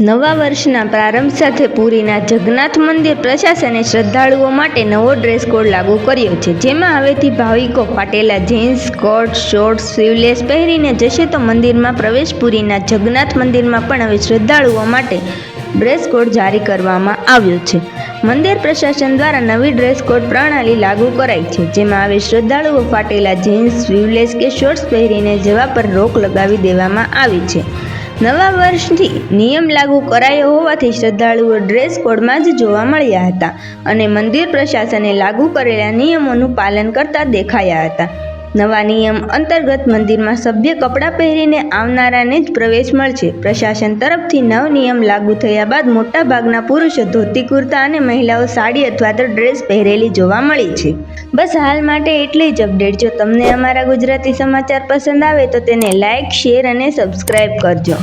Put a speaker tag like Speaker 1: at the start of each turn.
Speaker 1: નવા વર્ષના પ્રારંભ સાથે પુરીના જગન્નાથ મંદિર પ્રશાસને શ્રદ્ધાળુઓ માટે નવો ડ્રેસ કોડ લાગુ કર્યો છે. જેમાં હવેથી ભાવિકો ફાટેલા જીન્સ સ્કર્ટ શોર્ટ્સ સ્લીવલેસ પહેરીને જશે તો મંદિરમાં પ્રવેશ પુરીના જગન્નાથ મંદિરમાં પણ હવે શ્રદ્ધાળુઓ માટે ડ્રેસ કોડ જારી કરવામાં આવ્યો છે. મંદિર પ્રશાસન દ્વારા નવી ડ્રેસ કોડ પ્રણાલી લાગુ કરાઈ છે. જેમાં હવે શ્રદ્ધાળુઓ ફાટેલા જીન્સ સ્લીવલેસ કે શોર્ટ્સ પહેરીને જવા પર રોક લગાવી દેવામાં આવી છે. નવા વર્ષથી નિયમ લાગુ કરાયો હોવાથી શ્રદ્ધાળુઓ ડ્રેસ કોડમાં જ જોવા મળ્યા હતા અને મંદિર પ્રશાસને લાગુ કરેલા નિયમોનું પાલન કરતા દેખાયા હતા. નવા નિયમ અંતર્ગત મંદિરમાં સભ્ય કપડાં પહેરીને આવનારાને જ પ્રવેશ મળશે. પ્રશાસન તરફથી નવ નિયમ લાગુ થયા બાદ મોટાભાગના પુરુષો ધોતી કુર્તા અને મહિલાઓ સાડી અથવા તો ડ્રેસ પહેરેલી જોવા મળી છે. બસ હાલ માટે એટલી જ અપડેટ. જો તમને અમારા ગુજરાતી સમાચાર પસંદ આવે તો તેને લાઇક શેર અને સબસ્ક્રાઇબ કરજો.